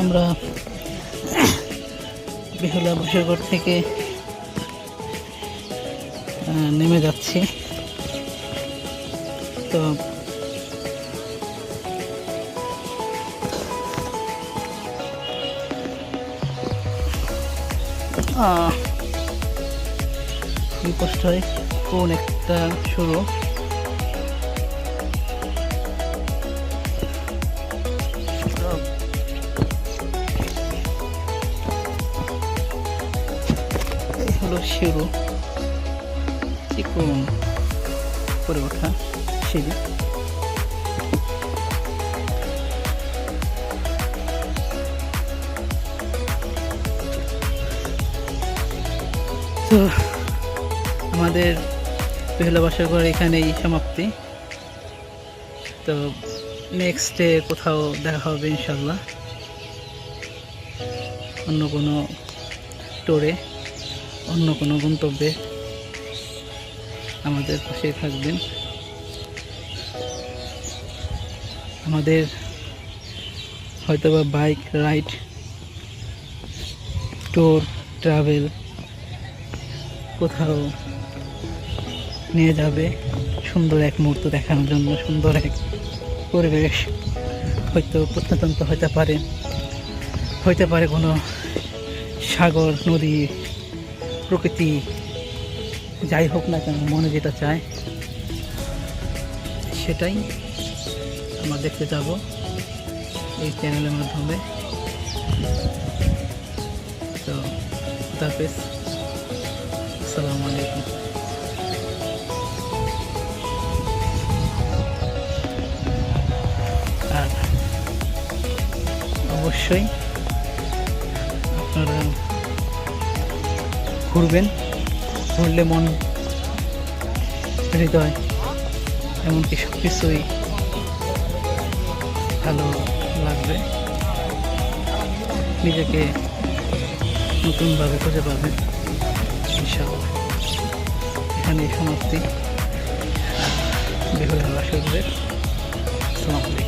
আমরা বেহুলা বসেরগড় থেকে নেমে যাচ্ছি। তো কষ্ট হয়। কোন একটা শুরু। এই হলো শুরু। চিকুন করে ওঠা সিঁড়ি তো আমাদের বেহুলা বাসার ঘর এখানেই সমাপ্তি। তো নেক্সট ডে কোথাও দেখা হবে ইনশাল্লাহ অন্য কোনো টোরে অন্য কোনো গন্তব্যে আমাদের পাশে থাকবেন। আমাদের হয়তোবা বাইক, রাইড, ট্যুর, ট্রাভেল কোথাও নিয়ে যাবে। সুন্দর এক মুহূর্ত দেখানোর জন্য, সুন্দর এক পরিবেশ হয়তো প্রত্নতন্ত্র হতে পারে। হইতে পারে কোনো সাগর, নদী প্রকৃতি যাই হোক না কেন, মনে যেটা চায়, সেটাই আমরা দেখতে যাব এই চ্যানেলের মাধ্যমে। তো খুদাফেজ আসসালামু আলাইকুম। আর অবশ্যই ঘুরবেন ঘুরলে মন হৃদয় এমনকি সব কিছুই ভালো লাগবে। নিজেকে নতুনভাবে খুঁজে পাবেন। ইনশাআল্লাহ। এখানে সমাপ্তি। বেহুলা বাসুদের আসসালামু আলাইকুম।